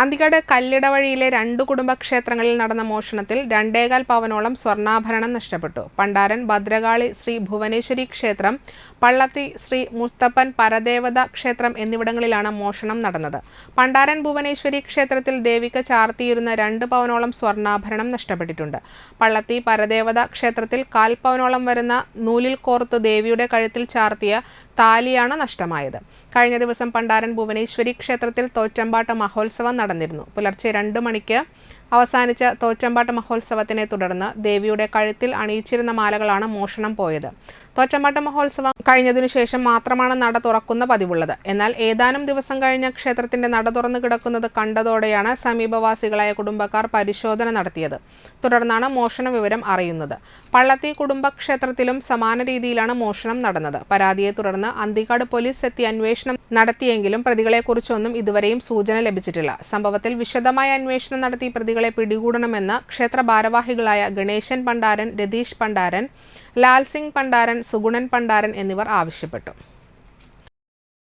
അന്തിക്കാട് കല്ലിടവഴിയിലെ രണ്ട് കുടുംബക്ഷേത്രങ്ങളിൽ നടന്ന മോഷണത്തിൽ രണ്ടേകാൽ പവനോളം സ്വർണാഭരണം നഷ്ടപ്പെട്ടു. പണ്ടാരൻ ഭദ്രകാളി ശ്രീ ഭുവനേശ്വരി ക്ഷേത്രം പള്ളത്തി ശ്രീ മുസ്തപ്പൻ പരദേവത ക്ഷേത്രം എന്നിവിടങ്ങളിലാണ് മോഷണം നടന്നത്. പണ്ടാരൻ ഭുവനേശ്വരി ക്ഷേത്രത്തിൽ ദേവിക്ക് ചാർത്തിയിരുന്ന രണ്ട് പവനോളം സ്വർണാഭരണം നഷ്ടപ്പെട്ടിട്ടുണ്ട്. പള്ളത്തി പരദേവത ക്ഷേത്രത്തിൽ കാൽ പവനോളം വരുന്ന നൂലിൽ കോർത്ത് ദേവിയുടെ കഴുത്തിൽ ചാർത്തിയ താലിയാണ് നഷ്ടമായത്. കഴിഞ്ഞ ദിവസം പണ്ടാരൻ ഭുവനേശ്വരി ക്ഷേത്രത്തിൽ തോറ്റമ്പാട്ട് മഹോത്സവം നടന്നിരുന്നു. പുലർച്ചെ രണ്ട് മണിക്ക് അവസാനിച്ച തോച്ചമ്പാട്ട് മഹോത്സവത്തിനെ തുടർന്ന് ദേവിയുടെ കഴുത്തിൽ അണിയിച്ചിരുന്ന മാലകളാണ് മോഷണം പോയത്. തോച്ചമ്പാട്ട് മഹോത്സവം കഴിഞ്ഞതിനു ശേഷം മാത്രമാണ് നട തുറക്കുന്ന പതിവുള്ളത്. എന്നാൽ ഏതാനും ദിവസം കഴിഞ്ഞ ക്ഷേത്രത്തിന്റെ നട തുറന്നു കിടക്കുന്നത് കണ്ടതോടെയാണ് സമീപവാസികളായ കുടുംബക്കാർ പരിശോധന നടത്തിയത്. തുടർന്നാണ് മോഷണ വിവരം അറിയുന്നത്. പള്ളത്തി കുടുംബക്ഷേത്രത്തിലും സമാന രീതിയിലാണ് മോഷണം നടന്നത്. പരാതിയെ തുടർന്ന് അന്തിക്കാട് പോലീസ് എത്തി അന്വേഷണം നടത്തിയെങ്കിലും പ്രതികളെക്കുറിച്ചൊന്നും ഇതുവരെയും സൂചന ലഭിച്ചിട്ടില്ല. സംഭവത്തിൽ വിശദമായ അന്വേഷണം നടത്തി പ്രതികളെ പിടികൂടണമെന്ന് ക്ഷേത്ര ഭാരവാഹികളായ ഗണേശൻ പണ്ടാരൻ രതീഷ് പണ്ടാരൻ ലാൽ സിംഗ് പണ്ടാരൻ സുഗുണൻ പണ്ടാരൻ എന്നിവർ ആവശ്യപ്പെട്ടു.